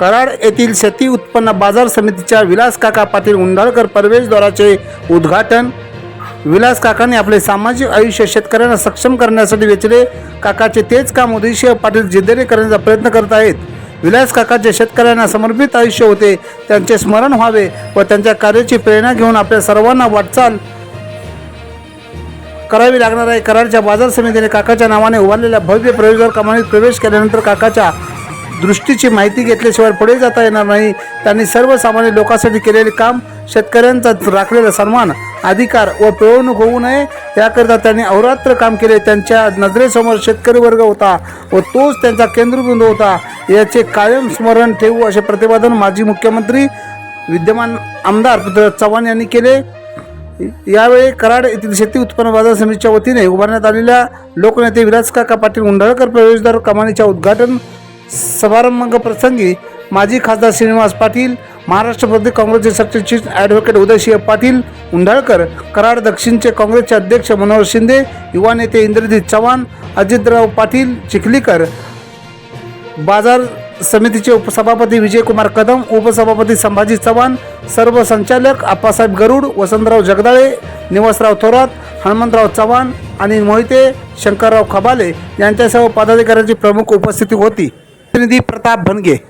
कराड येथील शेती उत्पन्न बाजार समितीच्या विलास काका पाटील उंडाळकर प्रवेशद्वाराचे उद्घाटन. विलास काकांनी आपले सामाजिक आयुष्य शेतकऱ्यांना सक्षम करण्यासाठी वेचले काकाचे तेच काम उद्देश्य पाटील जिद्दीने करण्याचा प्रयत्न करत आहेत. विलास काकाचे शेतकऱ्यांना समर्पित आयुष्य होते त्यांचे स्मरण व्हावे व त्यांच्या कार्याची प्रेरणा घेऊन आपल्या सर्वांना वाटचाल करावी लागणार आहे. कराडच्या बाजार समितीने काकाच्या नावाने उभारलेल्या भव्य प्रवेशद्वार कमानीत प्रवेश केल्यानंतर काकाच्या दृष्टीची माहिती घेतल्याशिवाय पुढे जाता येणार नाही. त्यांनी सर्वसामान्य लोकांसाठी केलेले काम शेतकऱ्यांचा राखलेला सन्मान अधिकार व पिळवणूक होऊ नये. याकरिता त्यांनी अहोरात्र काम केले. त्यांच्या नजरेसमोर शेतकरी वर्ग होता व तोच त्यांचा केंद्रबिंदू होता. याचे कायम स्मरण ठेवू असे प्रतिपादन माजी मुख्यमंत्री विद्यमान आमदार पृथ्वीराज चव्हाण यांनी केले. यावेळी कराड येथील शेती उत्पन्न बाजार समितीच्या वतीने उभारण्यात आलेल्या लोकनेते विलास काका पाटील उंडाळकर प्रवेशद्वार कमानीच्या उद्घाटन समारंभ प्रसंगी माजी खासदार श्रीनिवास पाटील महाराष्ट्र प्रदेश काँग्रेसचे सरचिटणीस ॲडव्होकेट उदयसिंह पाटील उंडाळकर कराड दक्षिणचे काँग्रेसचे अध्यक्ष मनोहर शिंदे युवा नेते इंद्रजित चव्हाण अजितराव पाटील चिखलीकर बाजार समितीचे उपसभापती विजयकुमार कदम उपसभापती संभाजी चव्हाण सर्व संचालक आप्पासाहेब गरुड वसंतराव जगदाळे निवासराव थोरात हनुमंतराव चव्हाण आणि मोहिते शंकरराव खबाले यांच्यासह पदाधिकाऱ्यांची प्रमुख उपस्थिती होती. प्रतिनिधी प्रताप भनगे